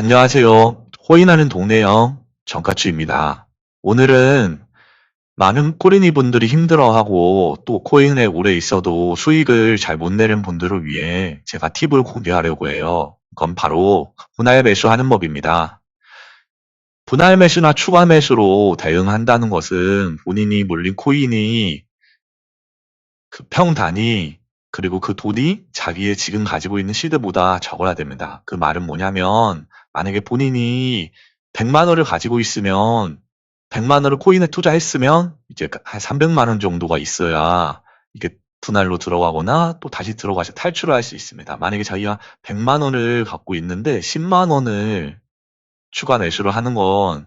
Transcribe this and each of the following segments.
안녕하세요. 호인하는 동네형 정가추입니다. 오늘은 많은 코린이 분들이 힘들어하고 또 코인에 오래 있어도 수익을 잘 못 내는 분들을 위해 제가 팁을 공개하려고 해요. 그건 바로 분할 매수하는 법입니다. 분할 매수나 추가 매수로 대응한다는 것은 본인이 물린 코인이 그 평단위 그리고 그 돈이 자기의 지금 가지고 있는 시드보다 적어야 됩니다. 그 말은 뭐냐면 만약에 본인이 100만 원을 가지고 있으면 100만 원을 코인에 투자했으면 이제 한 300만 원 정도가 있어야 이게 분할로 들어가거나 또 다시 들어가서 탈출을 할 수 있습니다. 만약에 자기가 100만 원을 갖고 있는데 10만 원을 추가 매수를 하는 건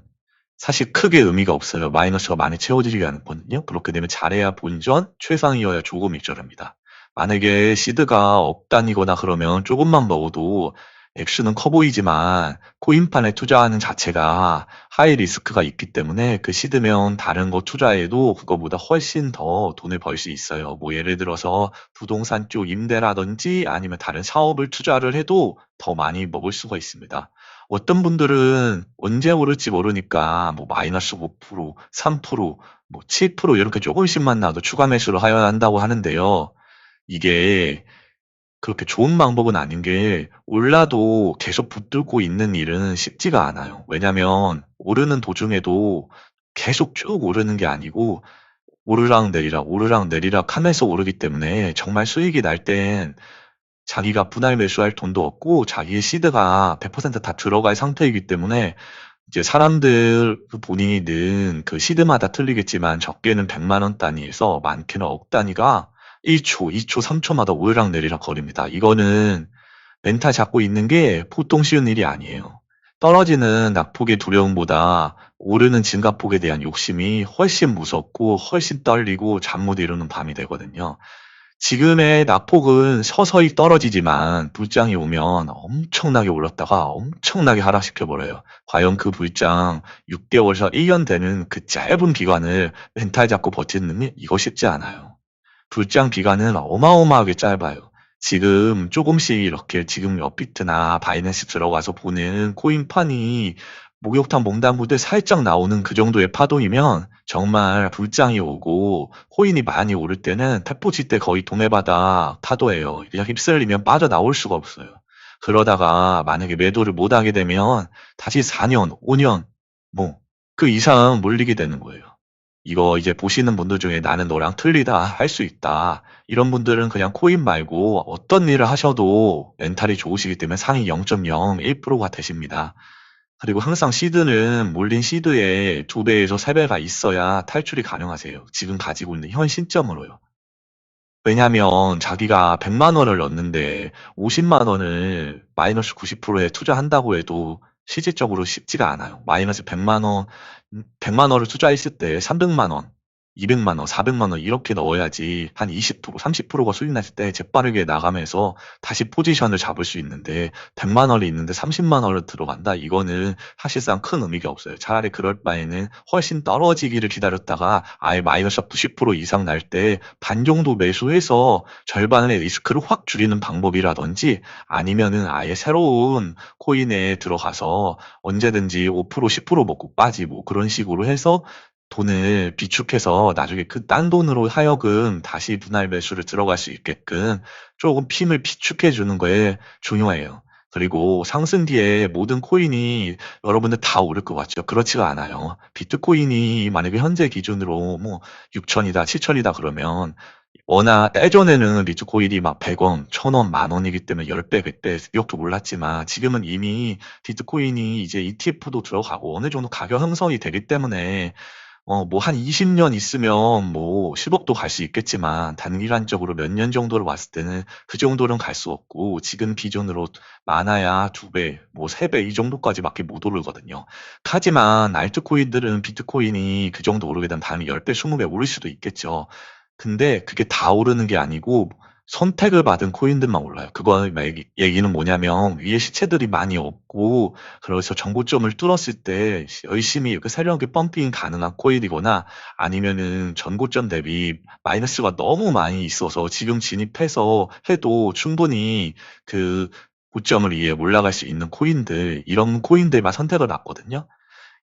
사실 크게 의미가 없어요. 마이너스가 많이 채워지지 않거든요. 그렇게 되면 잘해야 본전, 최상이어야 조금 일절합니다. 만약에 시드가 억 단위거나 그러면 조금만 먹어도 액수는 커 보이지만 코인판에 투자하는 자체가 하이 리스크가 있기 때문에 그 시드면 다른 거 투자해도 그거보다 훨씬 더 돈을 벌 수 있어요. 뭐 예를 들어서 부동산 쪽 임대라든지 아니면 다른 사업을 투자를 해도 더 많이 먹을 수가 있습니다. 어떤 분들은 언제 오를지 모르니까 뭐 마이너스 5%, 3%, 뭐 7% 이렇게 조금씩만 나도 추가 매수를 하여야 한다고 하는데요. 이게 그렇게 좋은 방법은 아닌 게 올라도 계속 붙들고 있는 일은 쉽지가 않아요. 왜냐면 오르는 도중에도 계속 쭉 오르는 게 아니고 오르락 내리락 오르락 내리락 하면서 오르기 때문에 정말 수익이 날 땐 자기가 분할 매수할 돈도 없고 자기의 시드가 100%다 들어갈 상태이기 때문에 이제 사람들 본인이 는그 시드마다 틀리겠지만 적게는 100만 원 단위에서 많게는 억 단위가 1초, 2초, 3초마다 오르락 내리락 거립니다. 이거는 멘탈 잡고 있는 게 보통 쉬운 일이 아니에요. 떨어지는 낙폭의 두려움보다 오르는 증가폭에 대한 욕심이 훨씬 무섭고 훨씬 떨리고 잠 못 이루는 밤이 되거든요. 지금의 낙폭은 서서히 떨어지지만 불장이 오면 엄청나게 올랐다가 엄청나게 하락시켜 버려요. 과연 그 불장 6개월에서 1년 되는 그 짧은 기간을 멘탈 잡고 버티는 게 이거 쉽지 않아요. 불장 기간은 어마어마하게 짧아요. 지금 조금씩 이렇게 지금 업비트나 바이낸스 들어가서 보는 코인판이 목욕탕 몽단무대 살짝 나오는 그 정도의 파동이면 정말 불장이 오고 코인이 많이 오를 때는 태포치 때 거의 동해바다 파도예요. 그냥 휩쓸리면 빠져나올 수가 없어요. 그러다가 만약에 매도를 못하게 되면 다시 4년, 5년, 뭐 그 이상 몰리게 되는 거예요. 이거 이제 보시는 분들 중에 나는 너랑 틀리다 할 수 있다. 이런 분들은 그냥 코인 말고 어떤 일을 하셔도 멘탈이 좋으시기 때문에 상위 0.01%가 되십니다. 그리고 항상 시드는 몰린 시드의 두 배에서 세 배가 있어야 탈출이 가능하세요. 지금 가지고 있는 현 신점으로요. 왜냐하면 자기가 100만 원을 넣는데 50만 원을 마이너스 90%에 투자한다고 해도 실질적으로 쉽지가 않아요. 마이너스 100만 원, 100만 원을 투자했을 때 300만 원, 200만 원, 400만 원 이렇게 넣어야지 한 20%, 30%가 수익 났을 때 재빠르게 나가면서 다시 포지션을 잡을 수 있는데 100만 원이 있는데 30만 원을 들어간다? 이거는 사실상 큰 의미가 없어요. 차라리 그럴 바에는 훨씬 떨어지기를 기다렸다가 아예 마이너스 90% 이상 날 때 반 정도 매수해서 절반의 리스크를 확 줄이는 방법이라든지 아니면은 아예 새로운 코인에 들어가서 언제든지 5% 10% 먹고 빠지고 그런 식으로 해서 돈을 비축해서 나중에 그 딴 돈으로 하여금 다시 분할 매수를 들어갈 수 있게끔 조금 핀을 비축해 주는 거에 중요해요. 그리고 상승 뒤에 모든 코인이 여러분들 다 오를 것 같죠? 그렇지가 않아요. 비트코인이 만약에 현재 기준으로 뭐 6천이다, 7천이다 그러면 워낙 예전에는 비트코인이 막 100원, 1000원, 만 원이기 때문에 10배, 100배 이렇게 몰랐지만 지금은 이미 비트코인이 이제 ETF도 들어가고 어느 정도 가격 형성이 되기 때문에 어, 뭐 한 20년 있으면 뭐 10억도 갈 수 있겠지만 단기간적으로 몇 년 정도로 봤을 때는 그 정도는 갈 수 없고 지금 기준으로 많아야 두 배, 뭐 세 배 이 정도까지밖에 못 오르거든요. 하지만 알트코인들은 비트코인이 그 정도 오르게 되면 다음에 10배, 20배 오를 수도 있겠죠. 근데 그게 다 오르는 게 아니고 선택을 받은 코인들만 올라요. 그거 얘기, 얘기는 뭐냐면 위에 시체들이 많이 없고 그래서 정고점을 뚫었을 때 열심히 그 세력이 펌핑 가능한 코인이거나 아니면은 전고점 대비 마이너스가 너무 많이 있어서 지금 진입해서 해도 충분히 그 고점을 이에 올라갈 수 있는 코인들, 이런 코인들만 선택을 놨거든요.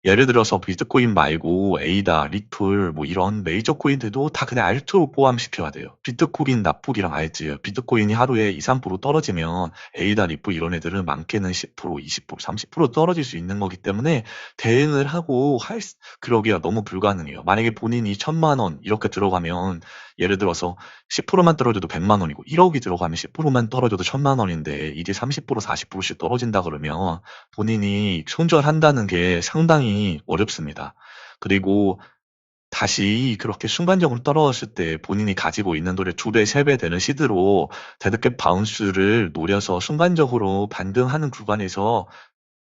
예를 들어서 비트코인 말고 에이다, 리플 뭐 이런 메이저 코인들도 다 그냥 알트로 포함시켜야 돼요. 비트코인, 나풀이랑 알지. 비트코인이 하루에 2, 3% 떨어지면 에이다, 리플 이런 애들은 많게는 10%, 20%, 30% 떨어질 수 있는 거기 때문에 대응을 하고 할 수- 그러기가 너무 불가능해요. 만약에 본인이 천만 원 이렇게 들어가면 예를 들어서 10%만 떨어져도 100만 원이고 1억이 들어가면 10%만 떨어져도 천만 원인데 이제 30% 40%씩 떨어진다 그러면 본인이 손절한다는 게 상당히 어렵습니다. 그리고 다시 그렇게 순간적으로 떨어졌을 때 본인이 가지고 있는 돈의 두 배, 세배 되는 시드로 데드캡 바운스를 노려서 순간적으로 반등하는 구간에서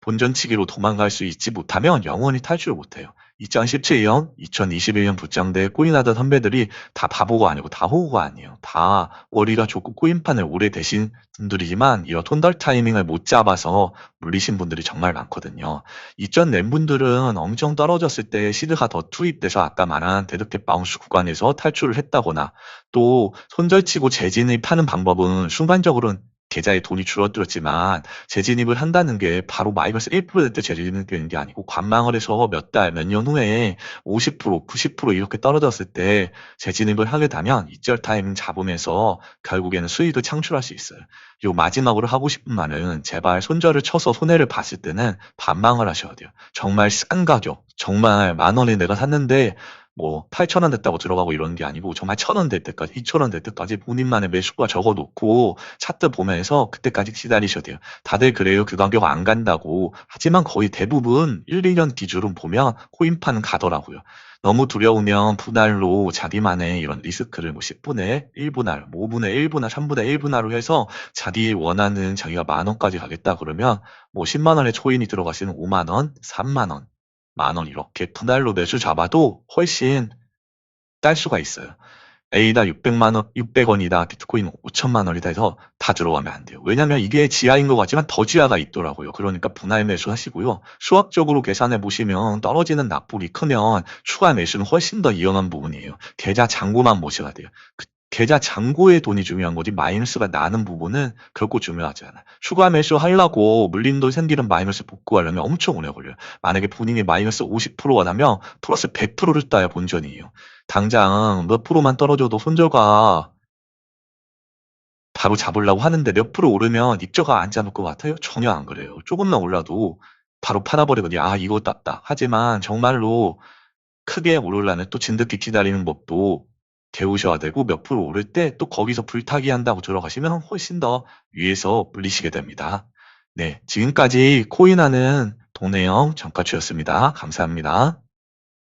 본전치기로 도망갈 수 있지 못하면 영원히 탈출을 못해요. 2017년, 2021년 붙장대 코인하던 선배들이 다 바보가 아니고 다 호구가 아니에요. 다 머리가 좋고 코인판을 오래 되신 분들이지만 이런 톤덜 타이밍을 못 잡아서 물리신 분들이 정말 많거든요. 이전 낸 분들은 엄청 떨어졌을 때 시드가 더 투입돼서 아까 말한 데드캡 바운스 구간에서 탈출을 했다거나 또 손절치고 재진입하는 방법은 순간적으로는 계좌에 돈이 줄어들었지만 재진입을 한다는 게 바로 마이너스 1%때 재진입이 되는 게 아니고 관망을 해서 몇 달, 몇 년 후에 50%, 90% 이렇게 떨어졌을 때 재진입을 하게 되면 이절 타이밍 잡으면서 결국에는 수익을 창출할 수 있어요. 그리고 마지막으로 하고 싶은 말은 제발 손절을 쳐서 손해를 봤을 때는 반망을 하셔야 돼요. 정말 싼 가격, 정말 만 원에 내가 샀는데 뭐 8천 원 됐다고 들어가고 이러는 게 아니고 정말 천 원 될 때까지, 2천 원 될 때까지 본인만의 매수가 적어놓고 차트 보면서 그때까지 기다리셔야 돼요. 다들 그래요. 그 가격 안 간다고. 하지만 거의 대부분 1, 2년 기준으로 보면 코인파는 가더라고요. 너무 두려우면 분할로 자기만의 이런 리스크를 뭐 10분의 1분할, 뭐 5분의 1분할, 3분의 1분할로 해서 자기 원하는 자기가 만 원까지 가겠다 그러면 뭐 10만 원의 초인이 들어가시는 5만 원, 3만 원, 만원 이렇게 분할로 매수 잡아도 훨씬 딸 수가 있어요. A다 600만 원, 600원이다, 비트코인 5천만 원이다 해서 다 들어가면 안 돼요. 왜냐면 이게 지하인 것 같지만 더 지하가 있더라고요. 그러니까 분할 매수 하시고요. 수학적으로 계산해 보시면 떨어지는 낙폭이 크면 추가 매수는 훨씬 더 위험한 부분이에요. 계좌 잔고만 보셔야 돼요. 그 계좌 잔고의 돈이 중요한 거지 마이너스가 나는 부분은 결코 중요하지 않아요. 추가 매수 하려고 물린 돈 생기는 마이너스 복구하려면 엄청 오래 걸려요. 만약에 본인이 마이너스 50%가 나면 플러스 100%를 따야 본전이에요. 당장 몇 프로만 떨어져도 손절가 바로 잡으려고 하는데 몇 프로 오르면 입저가 안 잡을 것 같아요? 전혀 안 그래요. 조금만 올라도 바로 팔아버리거든요. 아, 이거 땄다. 하지만 정말로 크게 오르려면 또 진득기 기다리는 법도 배우셔야 되고 몇 프로 오를 때 또 거기서 불타기 한다고 들어가시면 훨씬 더 위에서 물리시게 됩니다. 네, 지금까지 코인하는 동네형 정가추였습니다. 감사합니다.